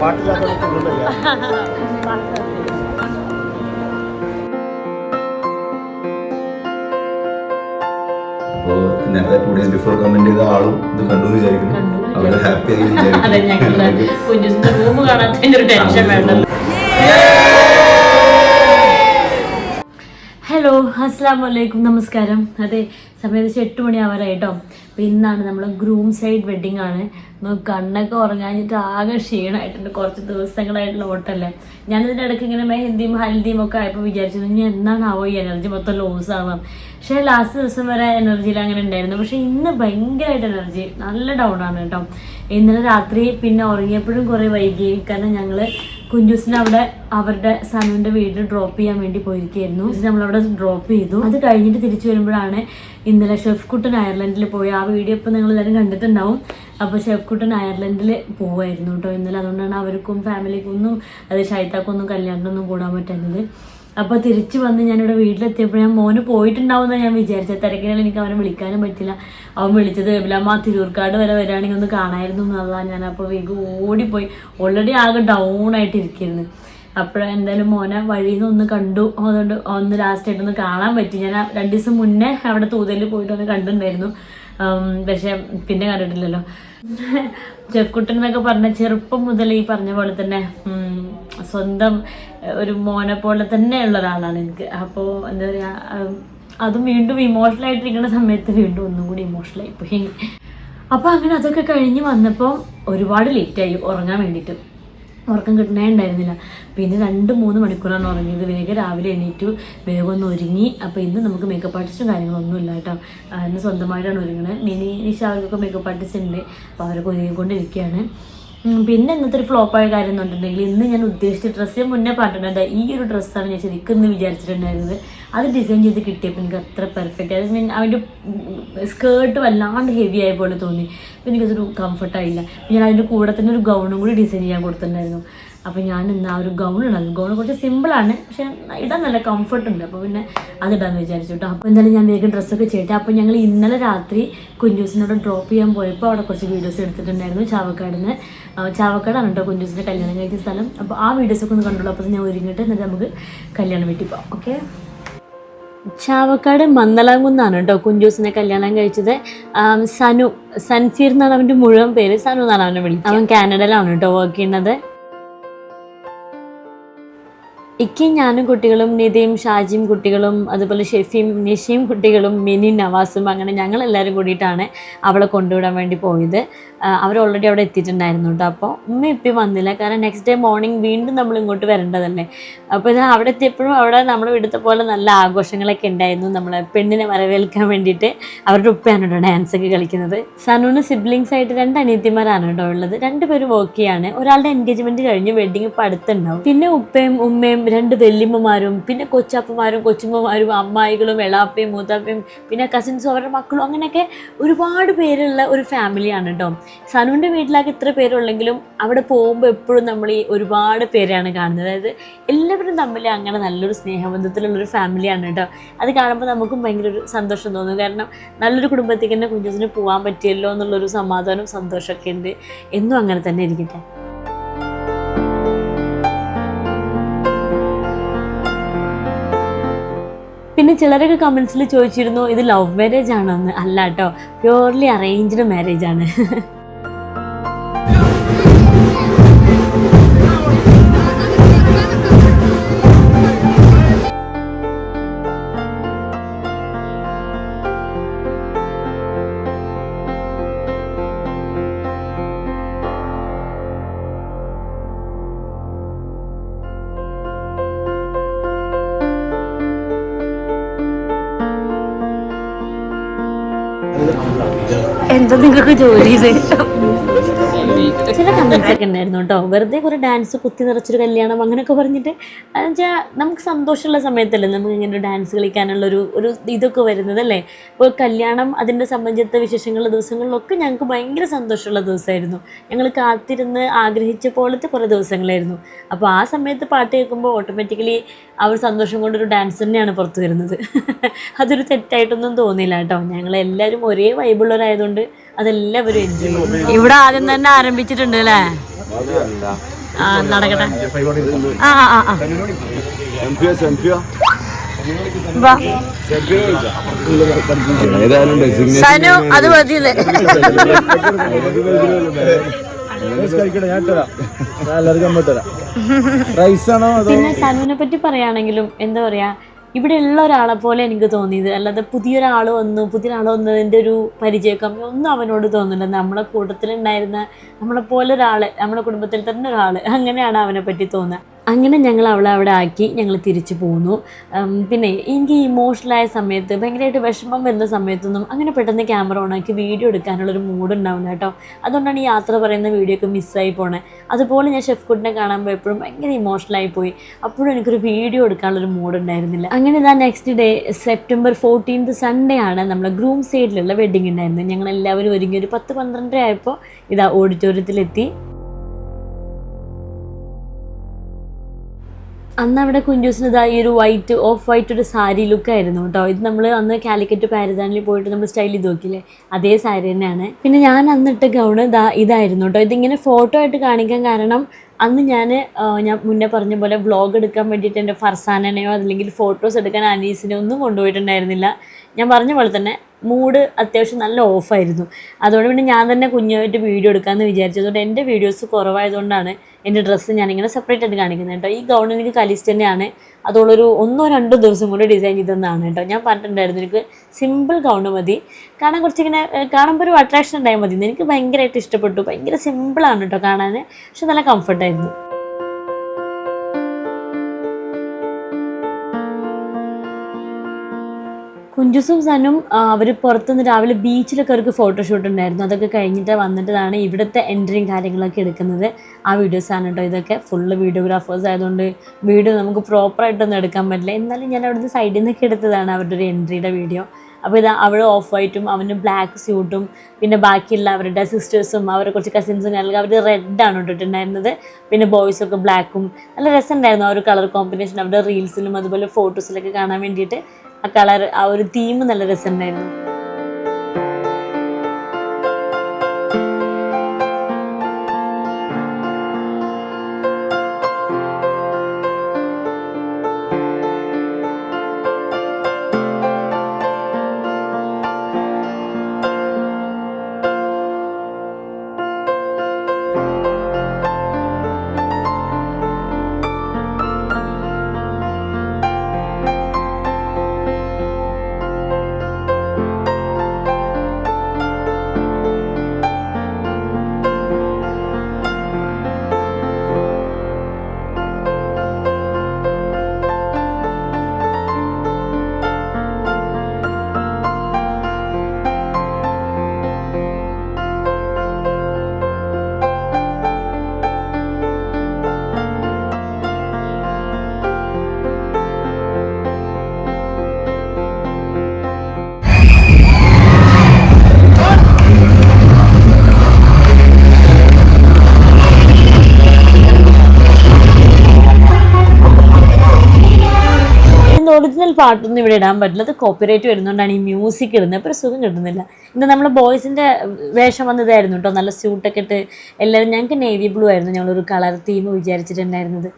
പാട്ടില്ലാത്ത സുഖമില്ല അപ്പോൾ നേരത്തെ ടു ഡേയ്സ് ബിഫോർ കമന്റ് ചെയ്ത ആളും ഇത് കണ്ടു എന്ന് വിചാരിക്കുന്നു. കണ്ടു. ഹാപ്പി ആയി അതെ ഹലോ അസ്സാം വലൈക്കും നമസ്കാരം. അതെ സമയം ഏകദേശം എട്ട് മണിയാവാറായി കേട്ടോ അപ്പോൾ ഇന്നാണ് നമ്മൾ ഗ്രൂം സൈഡ് വെഡ്ഡിങ് ആണ്. കണ്ണൊക്കെ ഉറങ്ങാഞ്ഞിട്ട് ആകെ ക്ഷീണമായിട്ടുണ്ട് കുറച്ച് ദിവസങ്ങളായിട്ടുള്ള ഓട്ടല്ലേ. ഞാനിതിന്റെ ഇടയ്ക്ക് ഇങ്ങനെ മെഹന്തിയും ഹൽദിയും ഒക്കെ ആയപ്പോൾ വിചാരിച്ചു ഇനി എന്നാണാവോ ഈ എനർജി മൊത്തം ലോസ് ആവാം. പക്ഷേ ലാസ്റ്റ് ദിവസം വരെ എനർജിയിൽ അങ്ങനെ ഉണ്ടായിരുന്നു. പക്ഷേ ഇന്ന് ഭയങ്കരമായിട്ട് എനർജി നല്ല ഡൗൺ ആണ് കേട്ടോ ഇന്നലെ രാത്രി പിന്നെ ഉറങ്ങിയപ്പോഴും കുറേ വൈകി കാരണം ഞങ്ങൾ കുഞ്ചൂസിനെ അവിടെ അവരുടെ സനുവിന്റെ വീട് ഡ്രോപ്പ് ചെയ്യാൻ വേണ്ടി പോയിരിക്കുകയായിരുന്നു. നമ്മളവിടെ ഡ്രോപ്പ് ചെയ്തു. അത് കഴിഞ്ഞിട്ട് തിരിച്ചു വരുമ്പോഴാണ് ഇന്നലെ ഷെഫ് കുട്ടൻ അയർലൻഡിൽ പോയി. ആ വീഡിയോ ഇപ്പം നിങ്ങൾ എല്ലാവരും കണ്ടിട്ടുണ്ടാവും. അപ്പോൾ ഷെഫ് കുട്ടൻ അയർലൻഡിൽ പോവായിരുന്നു കേട്ടോ ഇന്നലെ. അതുകൊണ്ടാണ് അവർക്കും ഫാമിലിക്കൊന്നും അതായത് അത് ഷൈത്താക്കൊന്നും കല്യാണത്തിനൊന്നും കൂടാൻ പറ്റുന്നത് അപ്പോൾ തിരിച്ചു വന്ന് ഞാനിവിടെ വീട്ടിലെത്തിയപ്പോൾ ഞാൻ മോന് പോയിട്ടുണ്ടാവുമെന്നാണ് ഞാൻ വിചാരിച്ചത് തിരക്കിനാൽ എനിക്ക് അവനെ വിളിക്കാനും പറ്റില്ല. അവൻ വിളിച്ചത് എബിലമ്മ തിരൂർക്കാട് വരെ വരികയാണെങ്കിൽ ഒന്ന് കാണായിരുന്നു എന്നുള്ളതാണ് ഞാൻ. അപ്പോൾ വേഗം ഓടിപ്പോയി. ഓൾറെഡി ആകെ ഡൗൺ ആയിട്ട് ഇരിക്കുന്നു അപ്പോൾ എന്തായാലും മോനെ വഴിയിൽ നിന്ന് ഒന്ന് കണ്ടു. അതുകൊണ്ട് ഒന്ന് ലാസ്റ്റ് ആയിട്ടൊന്ന് കാണാൻ പറ്റി. ഞാൻ രണ്ടു ദിവസം മുന്നേ അവിടെ തൂതലിൽ പോയിട്ട് ഒന്ന് കണ്ടിട്ടുണ്ടായിരുന്നു. പക്ഷേ പിന്നെ കണ്ടിട്ടില്ലല്ലോ. ചെക്കുട്ടൻ എന്നൊക്കെ പറഞ്ഞ ചെറുപ്പം മുതൽ ഈ പറഞ്ഞ പോലെ തന്നെ സ്വന്തം ഒരു മോനെ പോലെ തന്നെ ഉള്ള ഒരാളാണ് എനിക്ക്. അപ്പോൾ എന്താ പറയുക അതും വീണ്ടും ഇമോഷണൽ ആയിട്ടിരിക്കുന്ന സമയത്ത് വീണ്ടും ഒന്നും കൂടി ഇമോഷണൽ ആയിപ്പോയി അപ്പോൾ അങ്ങനെ അതൊക്കെ കഴിഞ്ഞ് വന്നപ്പോൾ ഒരുപാട് ലേറ്റായി ഉറങ്ങാൻ വേണ്ടിയിട്ട്. ഉറക്കം കിട്ടണേ ഉണ്ടായിരുന്നില്ല. പിന്നെ രണ്ട് മൂന്ന് മണിക്കൂറാണ് ഉറങ്ങിയത്. വേഗം രാവിലെ എണീറ്റു വേഗം ഒന്ന് ഒരുങ്ങി. അപ്പോൾ ഇന്ന് നമുക്ക് മേക്കപ്പ് ആർട്ടിസ്റ്റും കാര്യങ്ങളൊന്നും ഇല്ല കേട്ടോ. ഇന്ന് സ്വന്തമായിട്ടാണ് ഒരുങ്ങുന്നത് മിനി നിഷാവർക്കൊക്കെ മേക്കപ്പ് ആർട്ടിസ്റ്റ് ഉണ്ട്. അപ്പോൾ അവരൊക്കെ ഒരുങ്ങിക്കൊണ്ടിരിക്കുകയാണ്. പിന്നെ ഇന്നത്തെ ഒരു ഫ്ലോപ്പായ കാര്യം എന്ന് പറഞ്ഞിട്ടുണ്ടെങ്കിൽ ഇന്ന് ഞാൻ ഉദ്ദേശിച്ച ഡ്രസ്സ് ഞാൻ മുന്നേ പറഞ്ഞിട്ടുണ്ട്. ഈ ഒരു ഡ്രസ്സാണ് ഞാൻ ശരിക്കും ഇന്ന് വിചാരിച്ചിട്ടുണ്ടായിരുന്നത്. അത് ഡിസൈൻ ചെയ്ത് കിട്ടിയപ്പോൾ എനിക്ക് അത്ര പെർഫെക്റ്റ് അത് മീൻ അതിന്റെ സ്കേർട്ട് വല്ലാണ്ട് ഹെവി ആയ പോലെ തോന്നി. എനിക്കതൊരു കംഫർട്ടായില്ല ഞാൻ അതിന്റെ കൂടെ തന്നെ ഒരു ഗൗണും കൂടി ഡിസൈൻ ചെയ്യാൻ കൊടുത്തിട്ടുണ്ടായിരുന്നു. അപ്പോൾ ഞാൻ ഇന്ന് ആ ഒരു ഗൗൺ ഇടാം ഗൗൺ കുറച്ച് സിമ്പിളാണ് പക്ഷെ ഇടാൻ നല്ല കംഫർട്ട് ഉണ്ട്. അപ്പോൾ പിന്നെ അതിടാന്ന് വിചാരിച്ചു കേട്ടോ അപ്പോൾ എന്തായാലും ഞാൻ വേഗം ഡ്രസ്സൊക്കെ ചെയ്തിട്ട് അപ്പോൾ ഞങ്ങൾ ഇന്നലെ രാത്രി കുഞ്ചൂസിനോട് ഡ്രോപ്പ് ചെയ്യാൻ പോയപ്പോൾ അവിടെ കുറച്ച് വീഡിയോസ് എടുത്തിട്ടുണ്ടായിരുന്നു ചാവക്കാട് നിന്ന് ചാവക്കാടാണ് കേട്ടോ കുഞ്ചൂസിന്റെ കല്യാണം കഴിച്ച സ്ഥലം. അപ്പോൾ ആ വീഡിയോസൊക്കെ ഒന്ന് കണ്ടുള്ളൂ. അപ്പോൾ ഞാൻ ഒരുങ്ങിയിട്ട് എന്നിട്ട് നമുക്ക് കല്യാണം വീട്ടിൽ പോകാം ഓക്കെ ചാവക്കാട് മന്ദലാംകുന്നാണ് കേട്ടോ കുഞ്ചൂസിനെ കല്യാണം കഴിച്ചത്. സനു സൻസീർ എന്നാണ് അവന്റെ മുഴുവൻ പേര്. സനു എന്നാണ് അവനെ വിളിച്ചത് അവൻ കാനഡയിലാണ് കേട്ടോ വർക്ക് ചെയ്യുന്നത്. ഇക്കയും ഞാനും കുട്ടികളും നിതയും ഷാജിയും കുട്ടികളും അതുപോലെ ഷെഫിയും നിഷയും കുട്ടികളും മിനി നവാസും അങ്ങനെ ഞങ്ങളെല്ലാവരും കൂടിയിട്ടാണ് അവളെ കൊണ്ടുവിടാൻ വേണ്ടി പോയത്. അവർ ഓൾറെഡി അവിടെ എത്തിയിട്ടുണ്ടായിരുന്നു കേട്ടോ അപ്പോൾ ഉമ്മ ഇപ്പം വന്നില്ല. കാരണം നെക്സ്റ്റ് ഡേ മോർണിംഗ് വീണ്ടും നമ്മൾ ഇങ്ങോട്ട് വരേണ്ടതല്ലേ? അപ്പോൾ ഇത് അവിടെ എത്തിയപ്പോഴും അവിടെ നമ്മൾ ഇവിടുത്തെ പോലെ നല്ല ആഘോഷങ്ങളൊക്കെ ഉണ്ടായിരുന്നു. നമ്മളെ പെണ്ണിനെ വരവേൽക്കാൻ വേണ്ടിയിട്ട് അവരുടെ ഉപ്പയാണ് കേട്ടോ ഡാൻസ് ഒക്കെ കളിക്കുന്നത്. സനുവിന് സിബ്ലിങ്സ് ആയിട്ട് രണ്ട് അനിയത്തിമാരാണ് കേട്ടോ ഉള്ളത്. രണ്ടുപേരും വർക്ക് ഒരാളുടെ എൻഗേജ്മെന്റ് കഴിഞ്ഞ് വെഡിങ് ഇപ്പം അടുത്തുണ്ടാവും. പിന്നെ ഉപ്പയും ഉമ്മയും രണ്ട് വെല്ലിമ്മമാരും പിന്നെ കൊച്ചപ്പമാരും കൊച്ചുമ്മമാരും അമ്മായികളും എളാപ്പയും മൂത്താപ്പയും പിന്നെ കസിൻസും അവരുടെ മക്കളും അങ്ങനെയൊക്കെ ഒരുപാട് പേരുള്ള ഒരു ഫാമിലിയാണ് കേട്ടോ സനുവിന്റെ വീട്ടിലാകെ ഇത്ര പേരുള്ളെങ്കിലും അവിടെ പോകുമ്പോൾ എപ്പോഴും നമ്മൾ ഈ ഒരുപാട് പേരെയാണ് കാണുന്നത്. അതായത് എല്ലാവരും തമ്മിൽ അങ്ങനെ നല്ലൊരു സ്നേഹബന്ധത്തിലുള്ളൊരു ഫാമിലിയാണ് കേട്ടോ. അത് കാണുമ്പോൾ നമുക്കും ഭയങ്കര ഒരു സന്തോഷം തോന്നും. കാരണം നല്ലൊരു കുടുംബത്തേക്ക് തന്നെ കുഞ്ഞുസിന് പോകാൻ പറ്റിയല്ലോ എന്നുള്ളൊരു സമാധാനവും സന്തോഷമൊക്കെ ഉണ്ട്. എന്നും അങ്ങനെ തന്നെ ഇരിക്കട്ടെ. പിന്നെ ചിലരൊക്കെ കമൻസിൽ ചോദിച്ചിരുന്നു ഇത് ലവ് മാരേജ് ആണോ എന്ന് അല്ല കേട്ടോ പ്യൂർലി അറേഞ്ച്ഡ് മാരേജ് ആണ്. എന്താ നിങ്ങൾക്ക് ജോലി ഇത് ചില കമന്റ്സ് ഒക്കെ ഉണ്ടായിരുന്നു കേട്ടോ. വെറുതെ കുറെ ഡാൻസ് കുത്തി നിറച്ചൊരു കല്യാണം അങ്ങനെയൊക്കെ പറഞ്ഞിട്ട്. എന്നുവെച്ചാൽ നമുക്ക് സന്തോഷമുള്ള സമയത്തല്ലേ നമുക്ക് ഇങ്ങനെ ഡാൻസ് കളിക്കാനുള്ള ഒരു ഒരു ഇതൊക്കെ വരുന്നത് അല്ലേ? ഇപ്പോൾ കല്യാണം അതിന്റെ സംബന്ധിച്ച വിശേഷങ്ങളുള്ള ദിവസങ്ങളിലൊക്കെ ഞങ്ങൾക്ക് ഭയങ്കര സന്തോഷമുള്ള ദിവസമായിരുന്നു. ഞങ്ങൾ കാത്തിരുന്ന് ആഗ്രഹിച്ച പോലത്തെ കുറേ ദിവസങ്ങളായിരുന്നു. അപ്പോൾ ആ സമയത്ത് പാട്ട് കേൾക്കുമ്പോൾ ഓട്ടോമാറ്റിക്കലി അവർ സന്തോഷം കൊണ്ടൊരു ഡാൻസ് തന്നെയാണ് പുറത്തു വരുന്നത്. അതൊരു തെറ്റായിട്ടൊന്നും തോന്നിയില്ല കേട്ടോ. ഞങ്ങളെല്ലാവരും ഒരേ വൈബുള്ളവരായതുകൊണ്ട് അതെല്ലാവരും എൻജോയ് ചെയ്യും. ഇവിടെ ആദ്യം തന്നെ ആരംഭിച്ചിട്ടുണ്ട് അല്ലേ? ആ നടക്കട്ടെ. ആ ആ സനു അത് മതിയില്ലേ? പിന്നെ സനുവിനെ പറ്റി പറയുകയാണെങ്കിലും എന്താ പറയാ ഇവിടെ ഉള്ള ഒരാളെ പോലെ എനിക്ക് തോന്നിയത്. അല്ലാതെ പുതിയൊരാൾ വന്നു പുതിയൊരാൾ വന്നതിന്റെ ഒരു പരിചയക്കമ്മി ഒന്നും അവനോട് തോന്നുന്നില്ല. നമ്മളെ കൂട്ടത്തിലുണ്ടായിരുന്ന നമ്മളെ പോലെ ഒരാൾ നമ്മുടെ കുടുംബത്തിൽ തന്നെ ഒരാൾ അങ്ങനെയാണ് അവനെ പറ്റി തോന്നുക. അങ്ങനെ ഞങ്ങൾ അവളെ അവിടെ ആക്കി ഞങ്ങൾ തിരിച്ചു പോന്നു. പിന്നെ എനിക്ക് ഇമോഷണലായ സമയത്ത് ഭയങ്കരമായിട്ട് വിഷമം വരുന്ന സമയത്തൊന്നും അങ്ങനെ പെട്ടെന്ന് ക്യാമറ ഓണാക്കി വീഡിയോ എടുക്കാനുള്ളൊരു മൂഡ് ഉണ്ടാവില്ല കേട്ടോ. അതുകൊണ്ടാണ് ഈ യാത്ര പറയുന്ന വീഡിയോ ഒക്കെ മിസ്സായി പോണേ. അതുപോലെ ഞാൻ ഷെഫ് കുട്ടിനെ കാണാൻ പോയപ്പോഴും ഭയങ്കര ഇമോഷണലായി പോയി. അപ്പോഴും എനിക്കൊരു വീഡിയോ എടുക്കാനുള്ളൊരു മൂഡ് ഉണ്ടായിരുന്നില്ല. അങ്ങനെ ഇതാ next day September fourteenth Sunday ആണ് നമ്മളെ ഗ്രൂം സൈഡിലുള്ള വെഡിങ് ഉണ്ടായിരുന്നത്. ഞങ്ങൾ എല്ലാവരും ഒരുങ്ങി ഒരു പത്ത് പന്ത്രണ്ടര ആയപ്പോൾ ഇതാ ഓഡിറ്റോറിയത്തിലെത്തി അന്ന് അവിടെ കുഞ്ചൂസിന് ഇതാ ഈ ഒരു വൈറ്റ് ഓഫ് വൈറ്റ് ഒരു സാരി ലുക്കായിരുന്നു കേട്ടോ. ഇത് നമ്മൾ അന്ന് കാലിക്കറ്റ് പാരദാനിൽ പോയിട്ട് നമ്മൾ സ്റ്റൈൽ ചെയ്ത് നോക്കില്ലേ അതേ സാരി തന്നെയാണ്. പിന്നെ ഞാൻ അന്നിട്ട് ഗൗണ് ഇതാ ഇതായിരുന്നു കേട്ടോ. ഇതിങ്ങനെ ഫോട്ടോ ആയിട്ട് കാണിക്കാൻ കാരണം അന്ന് ഞാൻ ഞാൻ മുന്നേ പറഞ്ഞ പോലെ വ്ളോഗ് എടുക്കാൻ വേണ്ടിയിട്ട് എന്റെ ഫർസാനനെയോ അല്ലെങ്കിൽ ഫോട്ടോസ് എടുക്കാൻ അനീസിനെയോ ഒന്നും കൊണ്ടുപോയിട്ടുണ്ടായിരുന്നില്ല. ഞാൻ പറഞ്ഞ പോലെ തന്നെ മൂഡ് അത്യാവശ്യം നല്ല ഓഫായിരുന്നു അതുകൊണ്ട് പിന്നെ ഞാൻ തന്നെ കുഞ്ഞുമായിട്ട് വീഡിയോ എടുക്കാമെന്ന് വിചാരിച്ചു. അതുകൊണ്ട് എന്റെ വീഡിയോസ് കുറവായതുകൊണ്ടാണ് എന്റെ ഡ്രസ്സ് ഞാനിങ്ങനെ സെപ്പറേറ്റ് ആയിട്ട് കാണിക്കുന്നത് കേട്ടോ. ഈ ഗൗൺ എനിക്ക് കലിസ്റ്റ് തന്നെയാണ്. അതോളൊരു ഒന്നോ രണ്ടോ ദിവസം കൊണ്ട് ഡിസൈൻ ചെയ്തതെന്നാണ് കേട്ടോ. ഞാൻ പറഞ്ഞിട്ടുണ്ടായിരുന്നു എനിക്ക് സിമ്പിൾ ഗൗൺ മതി. കാണാൻ കുറച്ചിങ്ങനെ കാണുമ്പോൾ ഒരു അട്രാക്ഷൻ ഉണ്ടായാൽ മതി. എനിക്ക് ഭയങ്കരമായിട്ട് ഇഷ്ടപ്പെട്ടു. ഭയങ്കര സിമ്പിളാണ് കേട്ടോ കാണാൻ പക്ഷെ നല്ല കംഫർട്ടായിരുന്നു കുഞ്ചുസും സനും അവർ പുറത്തുനിന്ന് രാവിലെ ബീച്ചിലൊക്കെ അവർക്ക് ഫോട്ടോഷൂട്ട് ഉണ്ടായിരുന്നു. അതൊക്കെ കഴിഞ്ഞിട്ട് വന്നിട്ടതാണ് ഇവിടുത്തെ എൻട്രിയും കാര്യങ്ങളൊക്കെ എടുക്കുന്നത്. ആ വീഡിയോസാണ് കേട്ടോ ഇതൊക്കെ ഫുള്ള് വീഡിയോഗ്രാഫേഴ്സ് ആയതുകൊണ്ട് വീഡിയോ നമുക്ക് പ്രോപ്പറായിട്ടൊന്നും എടുക്കാൻ പറ്റില്ല. എന്നാലും ഞാൻ അവിടുന്ന് സൈഡിൽ നിന്നൊക്കെ എടുത്തതാണ് അവരുടെ ഒരു എൻട്രിയുടെ വീഡിയോ അപ്പോൾ ഇതാ അവൾ ഓഫ് വൈറ്റും അവന് ബ്ലാക്ക് സ്യൂട്ടും പിന്നെ ബാക്കിയുള്ള അവരുടെ സിസ്റ്റേഴ്സും അവരെ കുറച്ച് കസിൻസും അല്ലെങ്കിൽ അവർ റെഡാണ് ഇട്ടിട്ടുണ്ടായിരുന്നത്. പിന്നെ ബോയ്സൊക്കെ ബ്ലാക്കും നല്ല രസമുണ്ടായിരുന്നു ആ ഒരു കളർ കോമ്പിനേഷൻ അവരുടെ റീൽസിലും അതുപോലെ ഫോട്ടോസിലൊക്കെ കാണാൻ വേണ്ടിയിട്ട്. ആ കളർ ആ ഒരു തീം നല്ല രസമുണ്ടായിരുന്നു. പാട്ടൊന്നും ഇവിടെ ഇടാൻ പറ്റില്ല. അത് കോപ്പിറൈറ്റ് വരുന്നതുകൊണ്ടാണ് ഈ മ്യൂസിക് ഇടുന്നത് അപ്പോൾ ഒരു സുഖം കിട്ടുന്നില്ല. ഇന്ന് നമ്മൾ ബോയ്സിന്റെ വേഷം വന്നതായിരുന്നു കേട്ടോ. നല്ല സ്യൂട്ടൊക്കെ ഇട്ട് എല്ലാവരും ഞങ്ങൾക്ക് നേവി ബ്ലൂ ആയിരുന്നു. ഞങ്ങളൊരു കളർ തീം വിചാരിച്ചിട്ടുണ്ടായിരുന്നത്.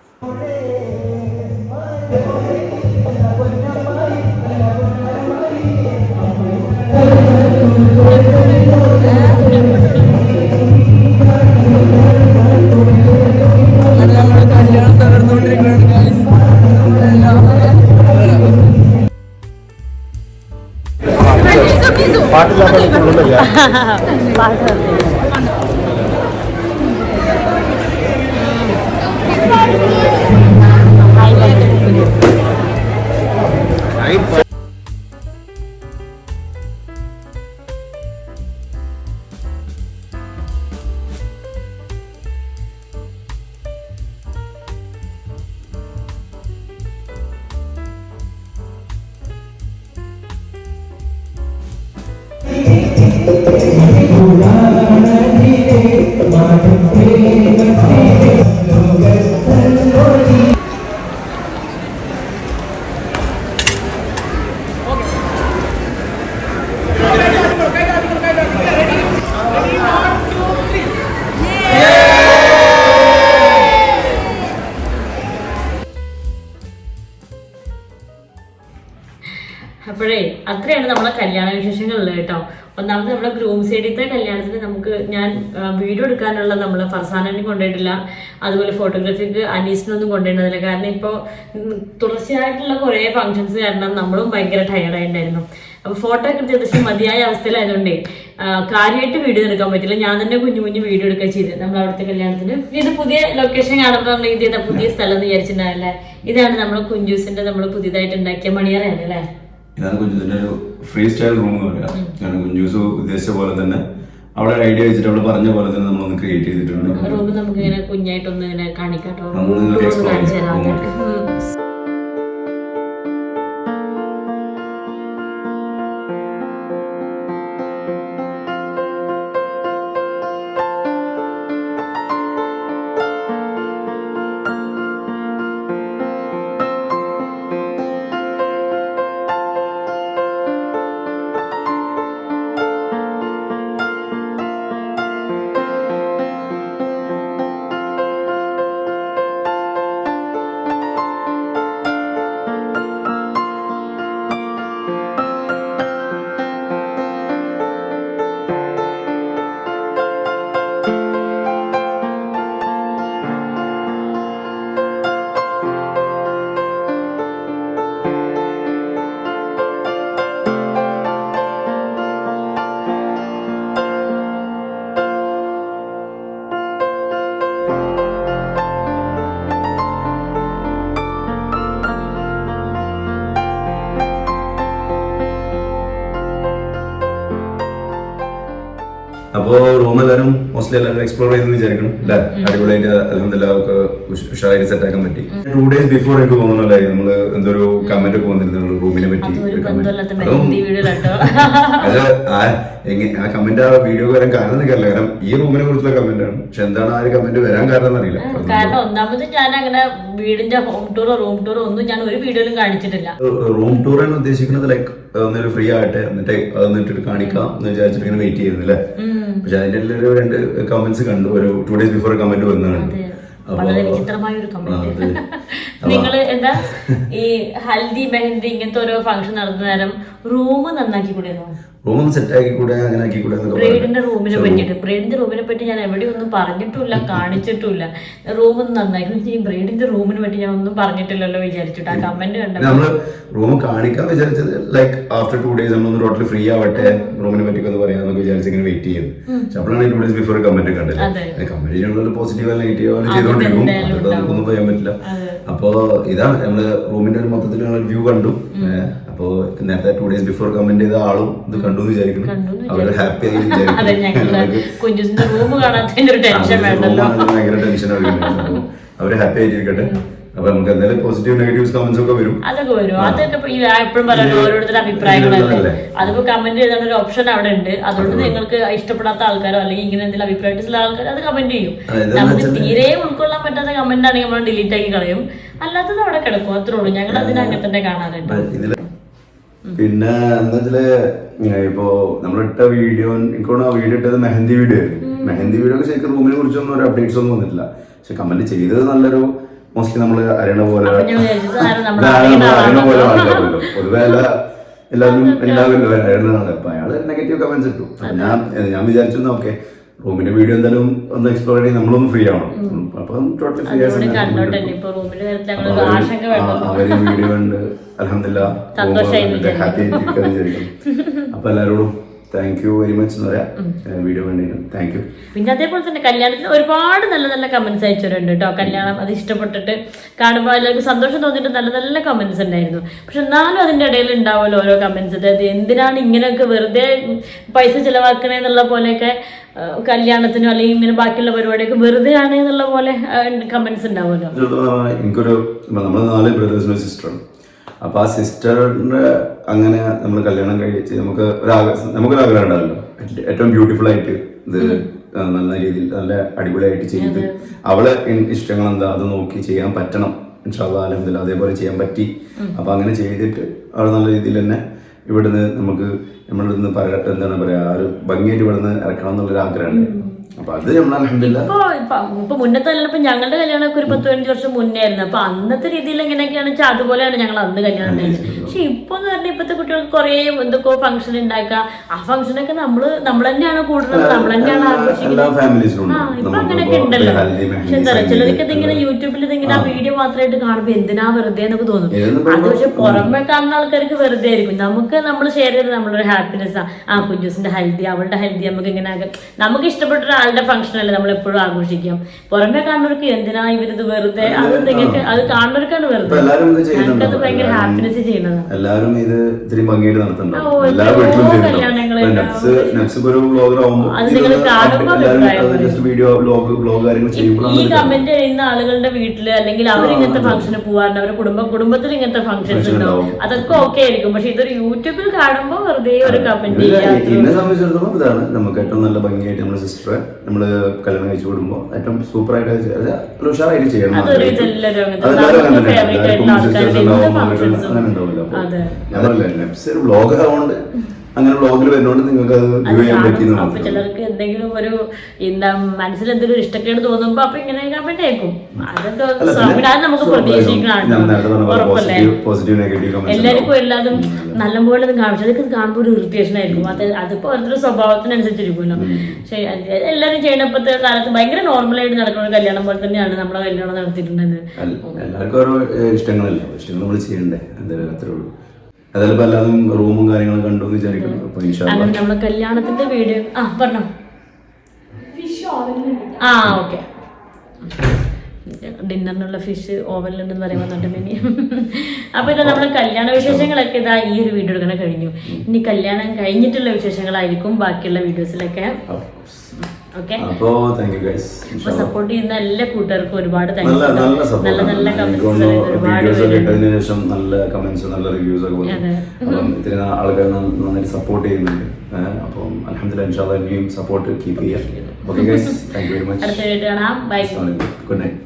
പാട്ടില്ലാത്ത പാട്ട് വീഡിയോ എടുക്കാനുള്ള നമ്മൾ ഫർസാനെ കൊണ്ടുപോയിട്ടില്ല. അതുപോലെ ഫോട്ടോഗ്രാഫിക്ക് അനീസിനൊന്നും കൊണ്ടുപോയിട്ടില്ല കാരണം ഇപ്പോൾ തുടർച്ചയായിട്ടുള്ള കുറേ ഫങ്ഷൻസ് കാരണം നമ്മളും ഭയങ്കര ടയർഡായിട്ടുണ്ടായിരുന്നു അപ്പോൾ ഫോട്ടോ ഒക്കെ എടുത്ത് ഏകദേശം മതിയായ അവസ്ഥയിലായതുകൊണ്ടേ കാര്യമായിട്ട് വീഡിയോ എടുക്കാൻ പറ്റില്ല. ഞാൻ തന്നെ കുഞ്ഞു കുഞ്ഞു വീഡിയോ എടുക്കുക ചെയ്ത്. നമ്മൾ അവിടുത്തെ കല്യാണത്തിന്. ഇത് പുതിയ ലൊക്കേഷൻ കാണുമ്പോൾ നമ്മൾ ഇത് ചെയ്ത പുതിയ സ്ഥലം എന്ന് വിചാരിച്ചിട്ടുണ്ടാവില്ലേ ഇതാണ് നമ്മൾ കുഞ്ചൂസിന്റെ നമ്മൾ പുതിയതായിട്ട് ഉണ്ടാക്കിയ മണിയറയാണ് അല്ലേ? ഇതാണ് കുഞ്ചുസിന്റെ ഒരു ഫ്രീ സ്റ്റൈൽ റൂം എന്ന് പറയാം. കുഞ്ചൂസ് ഉദ്ദേശിച്ച പോലെ തന്നെ അവളെ ഐഡിയ വെച്ചിട്ട് അവിടെ പറഞ്ഞ പോലെ തന്നെ നമ്മളൊന്ന് ക്രിയേറ്റ് ചെയ്തിട്ടുണ്ട്. റൂം നമുക്ക് ഇങ്ങനെ കുഞ്ഞായിട്ടൊന്ന് ഇങ്ങനെ കാണിക്കാട്ടോ. എല്ലാവരും എക്സ്പ്ലോർ ചെയ്തെന്ന് വിചാരിക്കണം അല്ലെ? അടിപൊളിയായിട്ട് അലഹമില്ല ഒക്കെ ഉഷ്- ഉഷാറായിട്ട് സെറ്റ് ആക്കാൻ പറ്റി. ടു ഡേയ്സ് ബിഫോർ എനിക്ക് തോന്നുന്നല്ലേ നമ്മൾ എന്തൊരു കമന്റ് ഒക്കെ വന്നിരുന്നു റൂമിനെ പറ്റി അതും അത് ആ കമന്റ് ആ വീഡിയോ വരാൻ കാരണം എനിക്കറിയില്ല. കാരണം ഈ റൂമിനെ കുറിച്ചുള്ള കമന്റ് ആണ്. പക്ഷെ എന്താണ് ആ ഒരു കമന്റ് വരാൻ കാരണം എന്നറിയില്ല. കാരണം ഒന്നാമത് ഞാൻ അങ്ങനെ വീടിന്റെ ഹോം ടൂറോ റൂം ടൂറോ ഒന്നും ഞാൻ ഒരു വീഡിയോയിലും കാണിച്ചിട്ടില്ല. റൂം ടൂർ എന്ന് ഉദ്ദേശിക്കുന്നത് ലൈക്ക് ഒന്നൊരു ഫ്രീ ആയിട്ട് എന്നിട്ട് എന്നിട്ട് കാണിക്കാം എന്ന് വിചാരിച്ചിട്ട് ഇങ്ങനെ വെയിറ്റ് ചെയ്യുന്നില്ലേ പക്ഷെ അതിന്റെ എല്ലാവരും രണ്ട് കമന്റ്സ് കണ്ടു. ഒരു ടു ഡേയ്സ് ബിഫോർ കമന്റ് വന്നതാണ്. വളരെ വിചിത്രമായ ഒരു കമന്റ്. നിങ്ങൾ എന്താ ഈ ഹൽദി മെഹന്തി ഇങ്ങനത്തെ ഓരോ ഫംഗ്ഷൻ നടത്തുന്ന നേരം റൂം നന്നാക്കി കൂടെയോ റൂം സെറ്റ് ആക്കി കൂടെ അങ്ങനെ ആക്കി കൂടെ ബ്രൈഡിന്റെ റൂമിനെ പറ്റിയിട്ട് ബ്രൈഡിന്റെ റൂമിനെ പറ്റി ഞാൻ എവിടെ ഒന്നും പറഞ്ഞിട്ടില്ല കാണിച്ചിട്ടില്ല റൂം നന്നായിരുന്നു. ഈ ബ്രൈഡിന്റെ റൂമിനെ പറ്റി ഞാൻ ഒന്നും പറഞ്ഞിട്ടില്ലല്ലോ വിചാരിച്ചിട്ട് ആ കമന്റ് കണ്ടത് നമ്മൾ റൂം കാണിക്കാൻ വിചാരിച്ചത് ലൈക്ക് ആഫ്റ്റർ ടു ഡേയ്സ് നമ്മളൊന്ന് ടോട്ടലി ഫ്രീ ആവട്ടെ റൂമിനെ പറ്റി ഒന്ന് പറയാന്നൊക്കെ വിചാരിച്ച് ഇങ്ങനെ വെയിറ്റ് ചെയ്യുന്നു പക്ഷെ അപ്പോഴാണ് ടു ഡേയ്സ് ബിഫോർ കമന്റ് കണ്ടത്. കമന്റ് ചെയ്യുന്നത് പോസിറ്റീവ് നെഗറ്റീവ് ചെയ്തോണ്ടിരിക്കും. എന്തായാലും അതൊക്കെ നമുക്കൊന്നും പറയാൻ പറ്റില്ല. അപ്പോ ഇതാണ് നമ്മൾ റൂമിന്റെ ഒരു മൊത്തത്തിലുള്ള വ്യൂ കണ്ടു. ഏഹ്, അപ്പോ നേരത്തെ ടു ഡേയ്സ് ബിഫോർ കമന്റ് ചെയ്ത ആളും ഇത് കണ്ടു എന്ന് വിചാരിക്കുന്നു. അവർ ഹാപ്പി ആയി ഭയങ്കര ടെൻഷൻ അവർ ഹാപ്പി ആയിട്ടിരിക്കട്ടെ. അപ്പൊ നമുക്ക് എന്തായാലും പോസിറ്റീവ് നെഗറ്റീവ് കമന്റ്സ് ഒക്കെ വരും. അതൊക്കെ വരും. അതൊക്കെ എപ്പോഴും പറയുന്നത് ഓരോരുത്തരുടെ അഭിപ്രായങ്ങളല്ലേ അതിപ്പോ കമന്റ് ചെയ്താൽ ഒരു ഓപ്ഷൻ അവിടെ ഉണ്ട്. അതുകൊണ്ട് നിങ്ങൾക്ക് ഇഷ്ടപ്പെടാത്ത ആൾക്കാരോ അല്ലെങ്കിൽ ഇങ്ങനെ എന്തെങ്കിലും അഭിപ്രായത്തിലുള്ള ആൾക്കാർ അത് കമന്റ് ചെയ്യും. നമുക്ക് തീരെ ഉൾക്കൊള്ളാൻ പറ്റാത്ത കമന്റ് ആണെങ്കിൽ നമ്മൾ ഡിലീറ്റ് ആക്കി കളയും. അല്ലാത്തത് അവിടെ കിടക്കും. അത്രേ ഉള്ളൂ. ഞങ്ങൾ അതിനെ അങ്ങനെ തന്നെ കാണാറുണ്ട്. പിന്നെ എന്താ വെച്ചാൽ ഇപ്പോ നമ്മളിട്ട വീഡിയോ എനിക്കോണ് വീഡിയോ ഇട്ടത് മെഹന്തി വീഡിയോ ആയിരുന്നു. മെഹന്തി വീഡിയോ ഒക്കെ ശരിക്കും റൂമിനെ കുറിച്ചൊന്നും ഒരു അപ്ഡേറ്റ്സ് ഒന്നും വന്നിട്ടില്ല. പക്ഷെ കമന്റ് ചെയ്തത് നല്ലൊരു മോസ്റ്റ്ലി നമ്മൾ അറിയണ പോലെ അറിയണ പോലെ ആളാണോ? ആൾക്കാരല്ലോ. പൊതുവെ എല്ലാ എല്ലാവരും ഉണ്ടാവില്ല അറിയണതാണ്. അപ്പൊ അയാൾ നെഗറ്റീവ് കമന്റ്സ് ഇട്ടു. ഞാൻ ഞാൻ വിചാരിച്ചു ഓക്കെ റൂമിന്റെ വീഡിയോ എന്തായാലും ഒന്ന് എക്സ്പ്ലോർ ചെയ്ത് നമ്മളൊന്ന് ഫ്രീ ആവണം. അപ്പം ടോട്ടലി ഫ്രീ അവർ വീഡിയോ ഉണ്ട് അലഹമില്ല ഹാപ്പി അപ്പൊ എല്ലാവരോടും താങ്ക് യു വെരി മച്ച് എന്ന് പറയാം വീഡിയോ കണ്ടിരുന്നു. താങ്ക് യു പിന്നെ അതേപോലെ തന്നെ കല്യാണത്തിന് ഒരുപാട് നല്ല നല്ല കമന്റ്സ് അയച്ചവരുണ്ട് കേട്ടോ കല്യാണം അത് ഇഷ്ടപ്പെട്ടിട്ട് കാണുമ്പോൾ എല്ലാവർക്കും സന്തോഷം തോന്നിയിട്ട് നല്ല നല്ല കമന്റ്സ് ഉണ്ടായിരുന്നു. പക്ഷെ എന്നാലും അതിന്റെ ഇടയിൽ ഉണ്ടാവുമല്ലോ ഓരോ കമന്റ്സ് അതായത് എന്തിനാണ് ഇങ്ങനെയൊക്കെ വെറുതെ പൈസ ചിലവാക്കണേന്നുള്ള പോലെയൊക്കെ കല്യാണത്തിനും അല്ലെങ്കിൽ ഇങ്ങനെ ബാക്കിയുള്ള പരിപാടിയൊക്കെ വെറുതെ ആണ് എന്നുള്ള പോലെ കമന്റ്സ് ഉണ്ടാവുമല്ലോ. എനിക്കൊരു നമ്മൾ നാല് ബ്രദേഴ്സിനും സിസ്റ്ററാണ് അപ്പൊ ആ സിസ്റ്ററിന്റെ അങ്ങനെ നമ്മൾ കല്യാണം കഴിച്ച് നമുക്ക് ഒരു ആഗ്രഹം നമുക്കൊരു ആഗ്രഹം ഉണ്ടാവല്ലോ. ഏറ്റവും ബ്യൂട്ടിഫുൾ ആയിട്ട് ഇത് നല്ല രീതിയിൽ നല്ല അടിപൊളിയായിട്ട് ചെയ്ത് അവളെ ഇഷ്ടങ്ങൾ എന്താ അത് നോക്കി ചെയ്യാൻ പറ്റണം. ഇൻഷാല്ല അതേപോലെ ചെയ്യാൻ പറ്റി. അപ്പൊ അങ്ങനെ ചെയ്തിട്ട് അവൾ നല്ല രീതിയിൽ തന്നെ ഇവിടുന്ന് നമുക്ക് നമ്മളിൽ നിന്ന് പറയട്ടെ എന്താണ് പറയാ ആ ഒരു ഭംഗിയായിട്ട് ഇവിടുന്ന് ഇറക്കണം എന്നുള്ളൊരു ആഗ്രഹമുണ്ട് അപ്പൊ അത് നമ്മൾ അലഹമില്ല ഇപ്പൊ മുന്നത്തെ കല്യാണം ഇപ്പൊ ഞങ്ങളുടെ കല്യാണമൊക്കെ ഒരു പത്ത് പതിനഞ്ച് വർഷം മുന്നേ ആയിരുന്നു. അപ്പൊ അന്നത്തെ രീതിയിൽ എങ്ങനെയൊക്കെയാണെന്ന് വെച്ചാൽ അതുപോലെയാണ് ഞങ്ങൾ അന്ന് കല്യാണം കഴിച്ചത് പക്ഷെ ഇപ്പൊ എന്ന് പറഞ്ഞാൽ ഇപ്പത്തെ കുട്ടികൾക്ക് കുറെ എന്തൊക്കെ ഫംഗ്ഷൻ ഉണ്ടാക്കുക ആ ഫംഗ്ഷനൊക്കെ നമ്മൾ നമ്മൾ തന്നെയാണ് കൂടുതൽ നമ്മൾ തന്നെയാണ് ആഘോഷിക്കുന്നത്? ആ ഇപ്പൊ അങ്ങനെയൊക്കെ ഉണ്ടല്ലോ പക്ഷെ എന്താ പറയുക. ചിലർക്ക് ഇതിങ്ങനെ യൂട്യൂബിൽ ഇതിങ്ങനെ ആ. വീഡിയോ മാത്രമായിട്ട് കാണുമ്പോ എന്തിനാ വെറുതെ എന്നൊക്കെ തോന്നും. അത് പക്ഷെ പുറമെ കാണുന്ന ആൾക്കാർക്ക് വെറുതെ ആയിരിക്കും. നമുക്ക് നമ്മൾ ഷെയർ ചെയ്ത് നമ്മളൊരു ഹാപ്പിനെസ് ആ. കുഞ്ഞുസിന്റെ ഹെൽത്തി അവളുടെ ഹെൽത്തി നമുക്ക് ഇങ്ങനെ നമുക്ക് ഇഷ്ടപ്പെട്ട ഒരാളുടെ ഫംഗ്ഷൻ അല്ലേ നമ്മൾ എപ്പോഴും ആഘോഷിക്കാം പുറമെ കാണുന്നവർക്ക് എന്തിനാ ഇവരിത് വെറുതെ? അത് നിങ്ങൾക്ക് അത് കാണുന്നവർക്കാണ് വെറുതെ. ഞങ്ങൾക്കത് ഭയങ്കര ഹാപ്പിനെസ് ചെയ്യുന്നതാണ്. എല്ലാരും ഇത് ഇത്തിരി ഭംഗിയായിട്ട് നടത്തുന്നുണ്ടാവും എല്ലാ വീട്ടിലും ചെയ്യുന്നുണ്ടാവും ചെയ്യുന്നുണ്ട് നെപ്സ് നെപ്സ് ഇപ്പൊ ഒരു ബ്ലോഗർ ആവുമ്പോൾ പറയും. ജസ്റ്റ് വീഡിയോ ബ്ലോഗ് ബ്ലോഗ് കാര്യങ്ങൾ ഈ ചെയ്യുമ്പോഴാണ് കമന്റ് ചെയ്യുന്ന ആളുകളുടെ വീട്ടിൽ അല്ലെങ്കിൽ അവർ ഇങ്ങനത്തെ ഫംഗ്ഷന് പോവാറുണ്ട്. അവരുടെ കുടുംബ കുടുംബത്തിൽ ഇങ്ങനത്തെ ഫംഗ്ഷൻസ് ഉണ്ടാവും. അതൊക്കെ ഓക്കെ ആയിരിക്കും. പക്ഷെ ഇതൊരു യൂട്യൂബിൽ കാണുമ്പോൾ വെറുതെ ഒരു കമന്റ് എന്നെ സംബന്ധിച്ചിടത്തോളം ഇതാണ് നമുക്ക് ഏറ്റവും നല്ല ഭംഗിയായിട്ട് നമ്മുടെ സിസ്റ്ററെ നമ്മൾ കല്യാണം കഴിച്ചു വിടുമ്പോൾ ഏറ്റവും സൂപ്പർ ആയിട്ട് ഉഷാറായിട്ട് ചെയ്യണം അതെല്ലാവരും അങ്ങനെ എല്ലാവരും favorite എല്ലാവർക്കും ആയിട്ടുള്ള ഉണ്ടാവും. അങ്ങനെ ഉണ്ടാവില്ല. ഞാൻ പറഞ്ഞില്ലേ ബ്ലോഗർ ആവുകൊണ്ട് അങ്ങനെ ബ്ലോഗിൽ വരുന്നോണ്ട് നിങ്ങൾക്ക് അത് അത് വ്യൂ ചെയ്യാൻ. പറ്റിയെന്ന് അപ്പൊ മാത്രം ചിലർക്ക് എന്തെങ്കിലും ഒരു എന്താ മനസ്സിൽ എന്തെങ്കിലും ഒരു ഇഷ്ടക്കേട് തോന്നുമ്പോ അപ്പൊ ഇങ്ങനെ കമന്റ് അയക്കും. അതൊക്കെ അത് നമുക്ക് സ്വാഭാവികം. പ്രതീക്ഷിക്കണം ഉറപ്പല്ലേ? positive, negative comments എല്ലാവർക്കും എല്ലാതും നല്ലപോലെ ഒന്നും കാണിച്ചു. അതൊക്കെ കാണുമ്പോൾ ഒരു ഇറിറ്റേഷൻ ആയിരിക്കും. അത് അതിപ്പോ ഓരോരുത്തരുടെ സ്വഭാവത്തിനനുസരിച്ചിരിക്കുമല്ലോ. പക്ഷെ അത് എല്ലാവരും ചെയ്യണപ്പോഴത്തെ കാലത്ത് ഭയങ്കര നോർമലായിട്ട് നടക്കുന്ന ഒരു കല്യാണം പോലെ തന്നെയാണ് നമ്മളെ കല്യാണം നടത്തിയിട്ടുണ്ടെന്ന് എല്ലാവർക്കും ഓരോ ഏഹ്, ഇഷ്ടങ്ങളല്ല? ഇഷ്ടങ്ങൾ നമ്മൾ ചെയ്യണ്ടേ? എന്തായാലും അത്രേ ഉള്ളൂ. അതായത് ഇപ്പൊ എല്ലാതും റൂമും കാര്യങ്ങളും കണ്ടു എന്ന് വിചാരിക്കുന്നു. അപ്പൊ അങ്ങനെ നമ്മളെ കല്യാണത്തിന്റെ വീഡിയോ ആ പറഞ്ഞോ. ആ ഓക്കെ. ഡിന്നറിനുള്ള ഫിഷ് ഓവനിലുണ്ടെന്ന് പറയാൻ വന്നിട്ട് ഇനി അപ്പൊ ഇത് നമ്മുടെ കല്യാണ വിശേഷങ്ങളൊക്കെ ഇതാ ഈ ഒരു വീഡിയോ എടുക്കണ കഴിഞ്ഞു. ഇനി കല്യാണം കഴിഞ്ഞിട്ടുള്ള വിശേഷങ്ങളായിരിക്കും ബാക്കിയുള്ള വീഡിയോസിലൊക്കെ ഓക്കെ അപ്പോ താങ്ക് യു ഗൈസ് സപ്പോർട്ട് ചെയ്യുന്ന എല്ലാ കൂട്ടുകാർക്കും ഒരുപാട് നല്ല നല്ല സപ്പോർട്ട് വീഡിയോസ് ഒക്കെ ഇട്ടതിന് ശേഷം നല്ല കമന്റ്സ് നല്ല റിവ്യൂസ് ഒക്കെ വന്നു. അപ്പം ഇത്തിരി ആൾക്കാർ നന്നായിട്ട് സപ്പോർട്ട് ചെയ്യുന്നുണ്ട്. അപ്പം അലഹമില്ല ഇൻഷാല്ല ഇനിയും സപ്പോർട്ട് കീപ്പ് ചെയ്യാം. Okay guys thank you very much good night